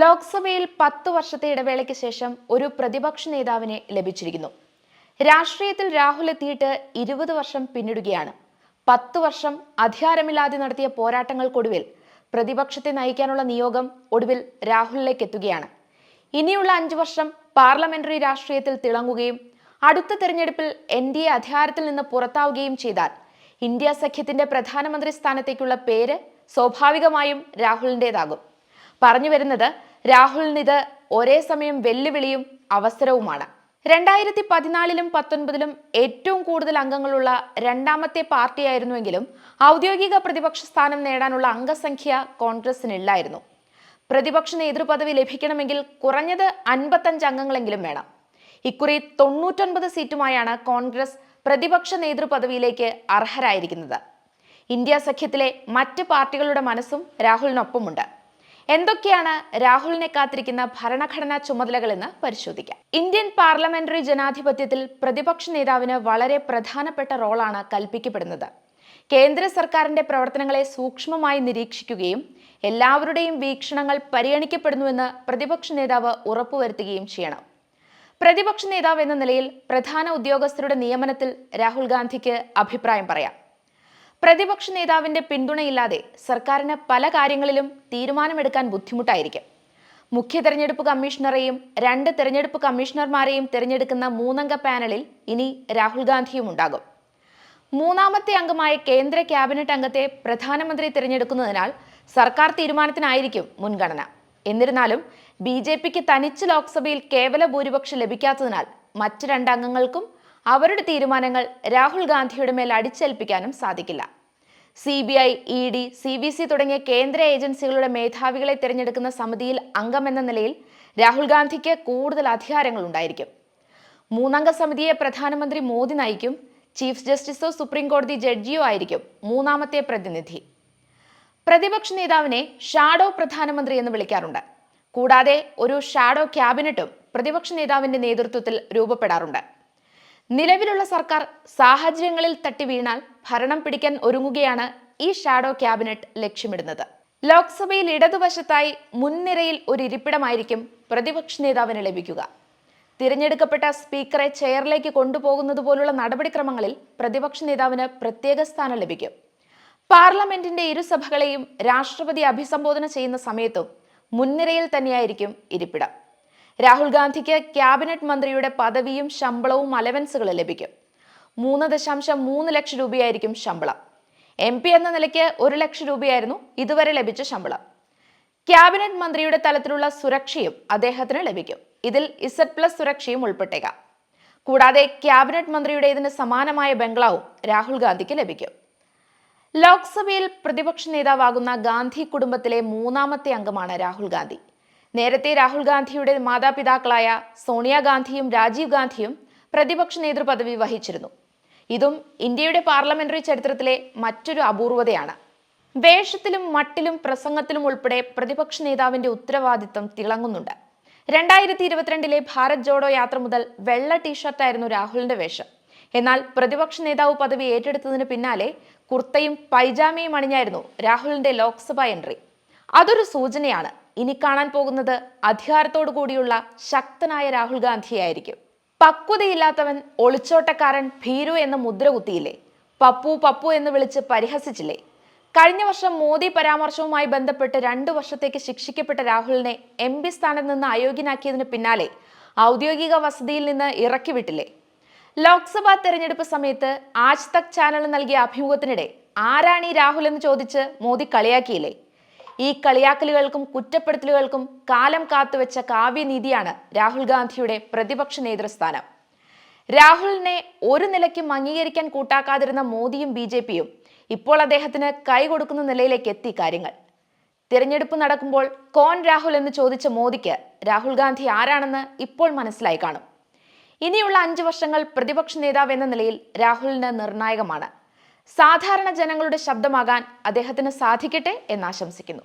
ലോക്സഭയിൽ പത്തു വർഷത്തെ ഇടവേളയ്ക്ക് ശേഷം ഒരു പ്രതിപക്ഷ നേതാവിനെ ലഭിച്ചിരിക്കുന്നു. രാഷ്ട്രീയത്തിൽ രാഹുൽ എത്തിയിട്ട് ഇരുപത് വർഷം പിന്നിടുകയാണ്. പത്തു വർഷം അധികാരമില്ലാതെ നടത്തിയ പോരാട്ടങ്ങൾക്കൊടുവിൽ പ്രതിപക്ഷത്തെ നയിക്കാനുള്ള നിയോഗം ഒടുവിൽ രാഹുലിലേക്ക് എത്തുകയാണ്. ഇനിയുള്ള അഞ്ചു വർഷം പാർലമെന്ററി രാഷ്ട്രീയത്തിൽ തിളങ്ങുകയും അടുത്ത തെരഞ്ഞെടുപ്പിൽ എൻ ഡി എ അധികാരത്തിൽ നിന്ന് പുറത്താവുകയും ചെയ്താൽ ഇന്ത്യ സഖ്യത്തിന്റെ പ്രധാനമന്ത്രി സ്ഥാനത്തേക്കുള്ള പേര് സ്വാഭാവികമായും രാഹുലിന്റെതാകും പറഞ്ഞു വരുന്നത് രാഹുലിന് ഇത് ഒരേ സമയം വെല്ലുവിളിയും അവസരവുമാണ്. രണ്ടായിരത്തി പതിനാലിലും പത്തൊൻപതിലും ഏറ്റവും കൂടുതൽ അംഗങ്ങളുള്ള രണ്ടാമത്തെ പാർട്ടിയായിരുന്നുവെങ്കിലും ഔദ്യോഗിക പ്രതിപക്ഷ സ്ഥാനം നേടാനുള്ള അംഗസംഖ്യ കോൺഗ്രസിനില്ലായിരുന്നു. പ്രതിപക്ഷ നേതൃപദവി ലഭിക്കണമെങ്കിൽ കുറഞ്ഞത് അൻപത്തഞ്ച് അംഗങ്ങളെങ്കിലും വേണം. ഇക്കുറി തൊണ്ണൂറ്റൊൻപത് സീറ്റുമായാണ് കോൺഗ്രസ് പ്രതിപക്ഷ നേതൃപദവിയിലേക്ക് അർഹരായിരിക്കുന്നത്. ഇന്ത്യ സഖ്യത്തിലെ മറ്റ് പാർട്ടികളുടെ മനസ്സും രാഹുലിനൊപ്പമുണ്ട്. എന്തൊക്കെയാണ് രാഹുലിനെ കാത്തിരിക്കുന്ന ഭരണഘടനാ ചുമതലകളെന്ന് പരിശോധിക്കാം. ഇന്ത്യൻ പാർലമെന്ററി ജനാധിപത്യത്തിൽ പ്രതിപക്ഷ നേതാവിന് വളരെ പ്രധാനപ്പെട്ട റോളാണ് കൽപ്പിക്കപ്പെടുന്നത്. കേന്ദ്ര സർക്കാരിന്റെ പ്രവർത്തനങ്ങളെ സൂക്ഷ്മമായി നിരീക്ഷിക്കുകയും എല്ലാവരുടെയും വീക്ഷണങ്ങൾ പരിഗണിക്കപ്പെടുന്നുവെന്ന് പ്രതിപക്ഷ നേതാവ് ഉറപ്പുവരുത്തുകയും ചെയ്യണം. പ്രതിപക്ഷ നേതാവ് എന്ന നിലയിൽ പ്രധാന ഉദ്യോഗസ്ഥരുടെ നിയമനത്തിൽ രാഹുൽ ഗാന്ധിക്ക് അഭിപ്രായം പറയാം. പ്രതിപക്ഷ നേതാവിന്റെ പിന്തുണയില്ലാതെ സർക്കാരിന് പല കാര്യങ്ങളിലും തീരുമാനമെടുക്കാൻ ബുദ്ധിമുട്ടായിരിക്കും. മുഖ്യ തെരഞ്ഞെടുപ്പ് കമ്മീഷണറെയും രണ്ട് തെരഞ്ഞെടുപ്പ് കമ്മീഷണർമാരെയും തിരഞ്ഞെടുക്കുന്ന മൂന്നംഗ പാനലിൽ ഇനി രാഹുൽ ഗാന്ധിയും ഉണ്ടാകും. മൂന്നാമത്തെ അംഗമായ കേന്ദ്ര ക്യാബിനറ്റ് അംഗത്തെ പ്രധാനമന്ത്രി തിരഞ്ഞെടുക്കുന്നതിനാൽ സർക്കാർ തീരുമാനത്തിനായിരിക്കും മുൻഗണന. എന്നിരുന്നാലും ബി ജെ പിക്ക് തനിച്ച് ലോക്സഭയിൽ കേവല ഭൂരിപക്ഷം ലഭിക്കാത്തതിനാൽ മറ്റ് രണ്ടംഗങ്ങൾക്കും അവരുടെ തീരുമാനങ്ങൾ രാഹുൽ ഗാന്ധിയുടെ മേൽ അടിച്ചേൽപ്പിക്കാനും സാധിക്കില്ല. C B I E D C B C തുടങ്ങിയ കേന്ദ്ര ഏജൻസികളുടെ മേധാവികളെ തിരഞ്ഞെടുക്കുന്ന സമിതിയിൽ അംഗമെന്ന നിലയിൽ രാഹുൽ ഗാന്ധിക്ക് കൂടുതൽ അധികാരങ്ങൾ ഉണ്ടായിരിക്കും മൂന്നംഗ സമിതിയെ പ്രധാനമന്ത്രി മോദി നയിക്കും ചീഫ് ജസ്റ്റിസോ സുപ്രീം കോടതി ജഡ്ജിയോ ആയിരിക്കും മൂന്നാമത്തെ പ്രതിനിധി. പ്രതിപക്ഷ നേതാവിനെ ഷാഡോ പ്രധാനമന്ത്രി എന്ന് വിളിക്കാറുണ്ട്. കൂടാതെ ഒരു ഷാഡോ ക്യാബിനറ്റും പ്രതിപക്ഷ നേതാവിന്റെ നേതൃത്വത്തിൽ രൂപപ്പെടാറുണ്ട്. നിലവിലുള്ള സർക്കാർ സാഹചര്യങ്ങളിൽ തട്ടി വീണാൽ ഭരണം പിടിക്കാൻ ഒരുങ്ങുകയാണ് ഈ ഷാഡോ ക്യാബിനറ്റ് ലക്ഷ്യമിടുന്നത്. ലോക്സഭയിൽ ഇടതുവശത്തായി മുൻനിരയിൽ ഒരു ഇരിപ്പിടമായിരിക്കും പ്രതിപക്ഷ നേതാവിന് ലഭിക്കുക. തിരഞ്ഞെടുക്കപ്പെട്ട സ്പീക്കറെ ചെയറിലേക്ക് കൊണ്ടുപോകുന്നത് പോലുള്ള നടപടിക്രമങ്ങളിൽ പ്രതിപക്ഷ നേതാവിന് പ്രത്യേക സ്ഥാനം ലഭിക്കും. പാർലമെന്റിന്റെ ഇരുസഭകളെയും രാഷ്ട്രപതി അഭിസംബോധന ചെയ്യുന്ന സമയത്തും മുൻനിരയിൽ തന്നെയായിരിക്കും ഇരിപ്പിടം. രാഹുൽ ഗാന്ധിക്ക് ക്യാബിനറ്റ് മന്ത്രിയുടെ പദവിയും ശമ്പളവും അലവൻസുകളും ലഭിക്കും. മൂന്ന് ദശാംശം മൂന്ന് ലക്ഷം രൂപയായിരിക്കും ശമ്പളം. എം പി എന്ന നിലയ്ക്ക് ഒരു ലക്ഷം രൂപയായിരുന്നു ഇതുവരെ ലഭിച്ച ശമ്പളം. ക്യാബിനറ്റ് മന്ത്രിയുടെ തലത്തിലുള്ള സുരക്ഷയും അദ്ദേഹത്തിന് ലഭിക്കും. ഇതിൽ ഇസഡ് പ്ലസ് സുരക്ഷയും ഉൾപ്പെട്ടേക്കാം. കൂടാതെ ക്യാബിനറ്റ് മന്ത്രിയുടെ ഇതിന് സമാനമായ ബംഗ്ലാവും രാഹുൽ ഗാന്ധിക്ക് ലഭിക്കും. ലോക്സഭയിൽ പ്രതിപക്ഷ നേതാവാകുന്ന ഗാന്ധി കുടുംബത്തിലെ മൂന്നാമത്തെ അംഗമാണ് രാഹുൽ ഗാന്ധി. നേരത്തെ രാഹുൽ ഗാന്ധിയുടെ മാതാപിതാക്കളായ സോണിയാഗാന്ധിയും രാജീവ് ഗാന്ധിയും പ്രതിപക്ഷ നേതൃപദവി വഹിച്ചിരുന്നു. ഇതും ഇന്ത്യയുടെ പാർലമെന്ററി ചരിത്രത്തിലെ മറ്റൊരു അപൂർവതയാണ്. വേഷത്തിലും മട്ടിലും പ്രസംഗത്തിലും ഉൾപ്പെടെ പ്രതിപക്ഷ നേതാവിന്റെ ഉത്തരവാദിത്തം തിളങ്ങുന്നുണ്ട്. രണ്ടായിരത്തി ഇരുപത്തിരണ്ടിലെ ഭാരത് ജോഡോ യാത്ര മുതൽ വെള്ള ടീഷർട്ടായിരുന്നു രാഹുലിന്റെ വേഷം. എന്നാൽ പ്രതിപക്ഷ നേതാവ് പദവി ഏറ്റെടുത്തതിന് പിന്നാലെ കുർത്തയും പൈജാമയും അണിഞ്ഞായിരുന്നു രാഹുലിന്റെ ലോക്സഭാ എൻട്രി. അതൊരു സൂചനയാണ്. ഇനി കാണാൻ പോകുന്നത് അധികാരത്തോടു കൂടിയുള്ള ശക്തനായ രാഹുൽ ഗാന്ധിയായിരിക്കും. പക്വതയില്ലാത്തവൻ ഒളിച്ചോട്ടക്കാരൻ ഭീരു എന്ന മുദ്ര കുത്തിയില്ലേ പപ്പു പപ്പു എന്ന് വിളിച്ച് പരിഹസിച്ചില്ലേ? കഴിഞ്ഞ വർഷം മോദി പരാമർശവുമായി ബന്ധപ്പെട്ട് രണ്ടു വർഷത്തേക്ക് ശിക്ഷിക്കപ്പെട്ട രാഹുലിനെ എം പി സ്ഥാനത്ത് നിന്ന് അയോഗ്യനാക്കിയതിന് പിന്നാലെ ഔദ്യോഗിക വസതിയിൽ നിന്ന് ഇറക്കി വിട്ടില്ലേ ലോക്സഭാ തെരഞ്ഞെടുപ്പ് സമയത്ത് ആജ് തക് ചാനൽ നൽകിയ അഭിമുഖത്തിനിടെ ആരാണ് ഈ രാഹുൽ എന്ന് ചോദിച്ച് മോദി കളിയാക്കിയില്ലേ? ഈ കളിയാക്കലുകൾക്കും കുറ്റപ്പെടുത്തലുകൾക്കും കാലം കാത്തുവെച്ച കാവ്യനീതിയാണ് രാഹുൽ ഗാന്ധിയുടെ പ്രതിപക്ഷ നേതൃസ്ഥാനം. രാഹുലിനെ ഒരു നിലയ്ക്കും അംഗീകരിക്കാൻ കൂട്ടാക്കാതിരുന്ന മോദിയും ബി ജെ പിയും ഇപ്പോൾ അദ്ദേഹത്തിന് കൈ കൊടുക്കുന്ന നിലയിലേക്ക് എത്തി കാര്യങ്ങൾ. തിരഞ്ഞെടുപ്പ് നടക്കുമ്പോൾ കോൺ രാഹുൽ എന്ന് ചോദിച്ച മോദിക്ക് രാഹുൽ ഗാന്ധി ആരാണെന്ന് ഇപ്പോൾ മനസ്സിലായി കാണും. ഇനിയുള്ള അഞ്ച് വർഷങ്ങൾ പ്രതിപക്ഷ നേതാവ് എന്ന നിലയിൽ രാഹുലിന് നിർണായകമാണ്. സാധാരണ ജനങ്ങളുടെ ശബ്ദമാകാൻ അദ്ദേഹത്തിന് സാധിക്കട്ടെ എന്ന് ആശംസിക്കുന്നു.